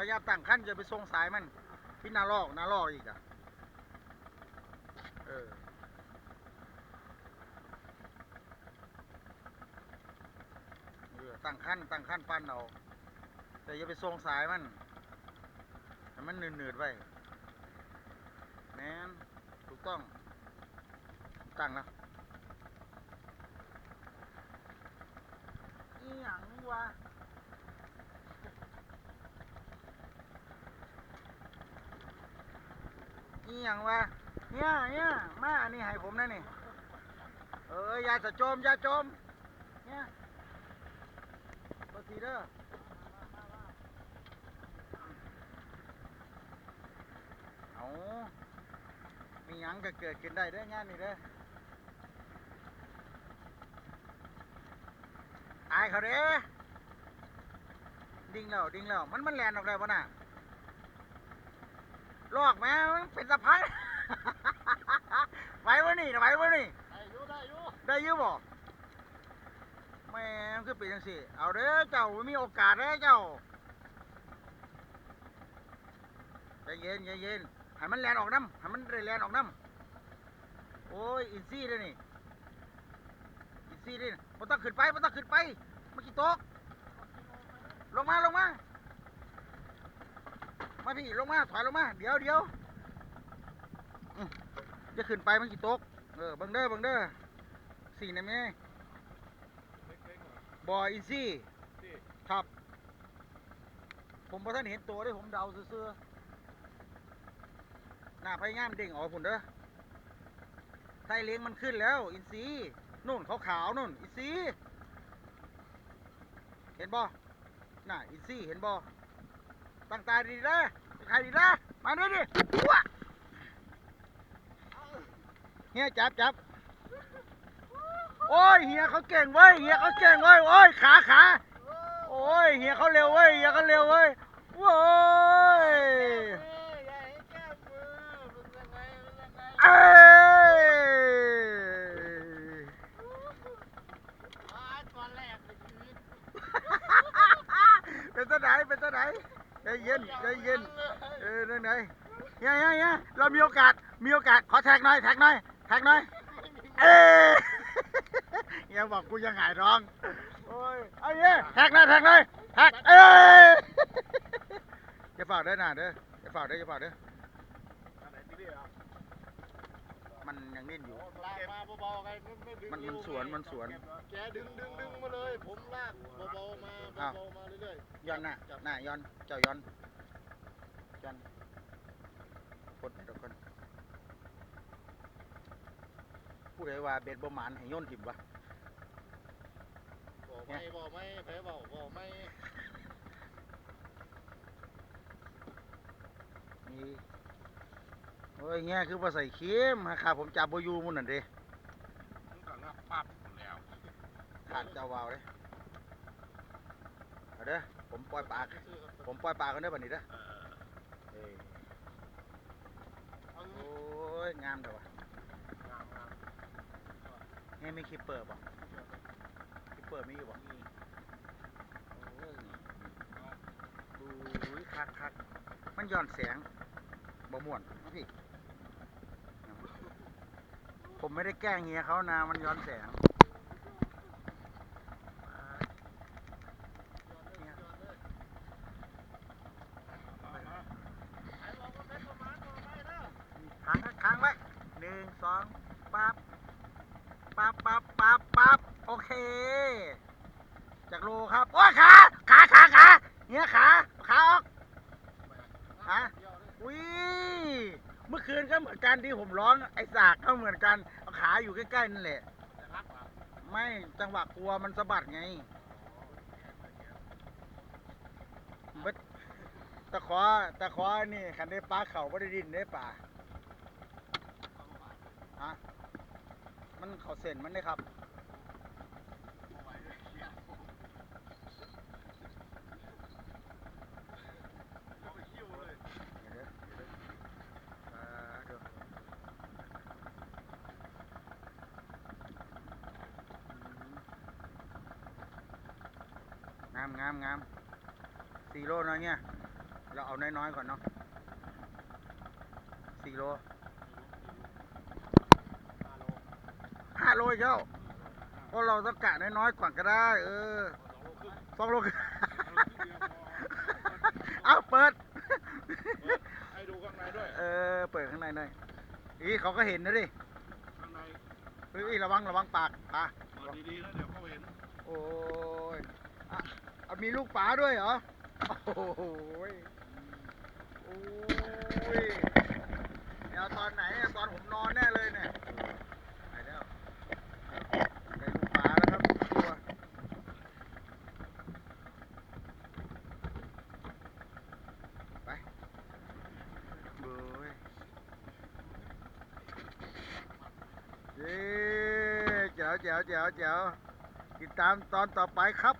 พยายามตั้งขั้นจะไปส่งสายมันที่นาลอกนาลอกอีกอะเออตั้งขั้นตั้งขั้นปั้นเอาแต่อย่าไปส่งสายมันให้มันหนืดๆไว้แม่นถูกต้องตั้งนะอีหยังวะ นี่ยังวะเนี่ยเนี่ยมาอันนี้ให้ผมนะนี่ เออยาจะโจมยาโจม เนี่ยตัวทีเด้อเอามีหยังก็เกิดขึ้นได้เด้องานนี่เด้ออายเขาเด้ดิ่งแล้วดิ่งแล้วมันมันแลนออกแล้วปะน่ะ ลอกแม่มันเป็นสะพายไหววะนี่ไหววะนี่ได้อยู่ได้อยู่ได้อยืบ่แม่มันคือเป็นจังซี่เอาเด้อเจ้ามีโอกาสเด้อเจ้าใจเย็นใจเย็นให้มันแลนออกน้ำให้มันได้แลนออกน้ำโอ้ยอินซี่เลยนี่อินซี่เลยมันต้องขึ้นไปมันต้องขึ้นไปมันกี่ตกลงมาลงมา มาพี่ลงมาถอยลงมา เดี๋ยวเดี๋ยวจะขึ้นไปมันกี่ตก เออบังเด้อเบังเด้อสี่นะแม่เล็กๆหน่อยบอยอีซี่ครับ ผมพอท่านเห็นตัวได้ผมเดาซื่อๆหน้าพยายามเด้งออกผุนเด้อไทยเลี้ยงมันขึ้นแล้ว อินซีนู่นขาวๆนู่นอินซีเห็นบ่น่ะอินซีเห็นบ่ ตั้งตาดีๆนะใครดีนะมาด้วยดิว้าเฮียจับจับโอ้ยเฮียเขาเก่งเว้ยเฮียเขาเก่งเว้ยโอ้ยขาขาโอ้ยเฮียเขาเร็วเว้ยเฮียเขาเร็วเว้ยโว้ยอย่าให้แก้มือเป็นยังไงเป็นยังไงเอ้ยอ่าตอนแรกในชีวิตเป็นตัวไหนเป็นตัวไหน ใจเย็นใจเย็นเออนั่นไงเฮ้ยเฮ้ยเฮ้ยเรามีโอกาสมีโอกาสขอแท็กหน่อยแท็กหน่อยแท็กหน่อยเอ้ยเฮียบอกกูยังหายร้องโอ้ยเอาเฮียแท็กหน่อยแท็กหน่อยแท็กเอ้ยจะฝากเด้หนะเด้อจะฝากเด้ออย่าฝากเด้ออะไรที่นี่อะ มันยังนิ่นอยู่โอ้ลากมาเบาๆไงไม่ไม่ดึงมันมันสวนมันสวน แกดึงดึงดึงมาเลย ผมลากเบาๆมาอ้าว เบาๆมาเรื่อยๆย้อนน่ะจับน่ะย้อนเจ้าย้อนย้อนกดเดี๋ยวก่อนผู้ใดว่าเบ็ดบ่หมานให้โย่นถิ่มวะบอกไม่บอกไม่แพ้บอกบอกไม่นี่ โอ้ยเงี้ยคือว่าใส่เค็มฮะครับผมจับโบอยูมุ่นนั่นเด้มันก็งับปั๊บแล้วขาดเจ้าวาวเลยเอาเด้อผมปล่อยปลาซื้อครับผมปล่อยปลากันเด้อบัดนี้เด้อเออเอ้ยเอาโอ้ยงามเด้อวะงามงามเงี้ยมีคิปเปอร์ป่ะคิปเปอร์มีอยู่ป่ะโอ้ยดูคักคักมันย้อนแสงบ่ม่วนเอาพี่ ผมไม่ได้แกล้งเฮียเขานะ มันย้อนแสงค้างค้างไว้หนึ่งสองปั๊บปั๊บปั๊บปั๊บปั๊บโอเค จากโลครับ โอ้ยขา ขาขาขาเนี่ยขา ขาออกฮะอุ้ย เมื่อคืนก็เหมือนกันที่ผมร้องไอ้สากก็เหมือนกันเอาขาอยู่ใกล้ๆนั่นแหละ ไม่จังหวะกลัวมันสะบัดไงเบิดตะขอตะขอนี่ขันได้ปลาเข่าไม่ได้ดินได้ป่าฮะมันเขาเส้นมันได้ครับ เดี๋ยวเด้อเดี๋ยวเด้ออ่าเดี๋ยวอืมงามงามงามสี่โลเนาะเนี่ย เราเอาน้อยๆก่อนเนาะสี่โลห้าโลห้าโลอีกแล้วเพราะเราต้องกะน้อยๆก่อนก็ได้ เออสองโลครึ่งสองโลเอาเปิดให้ดูข้างในด้วย เออ เปิดข้างในหน่อยอีเขาก็เห็นนะดิข้างในเฮ้ยระวังระวังปากปลาเปิดดีๆนะเดี๋ยวเขาเห็น โอ้ย อะอะมีลูกปลาด้วยเหรอ โอ้โหยโอ้ยเดี๋ยวตอนไหนตอนผมนอนแน่เลยเนี่ยไปแล้วได้ลูกปลาแล้วครับตัว ไปเบยเย้แจ๋วแจ๋วแจ๋วแจ๋วติดตามตอนต่อไปครับ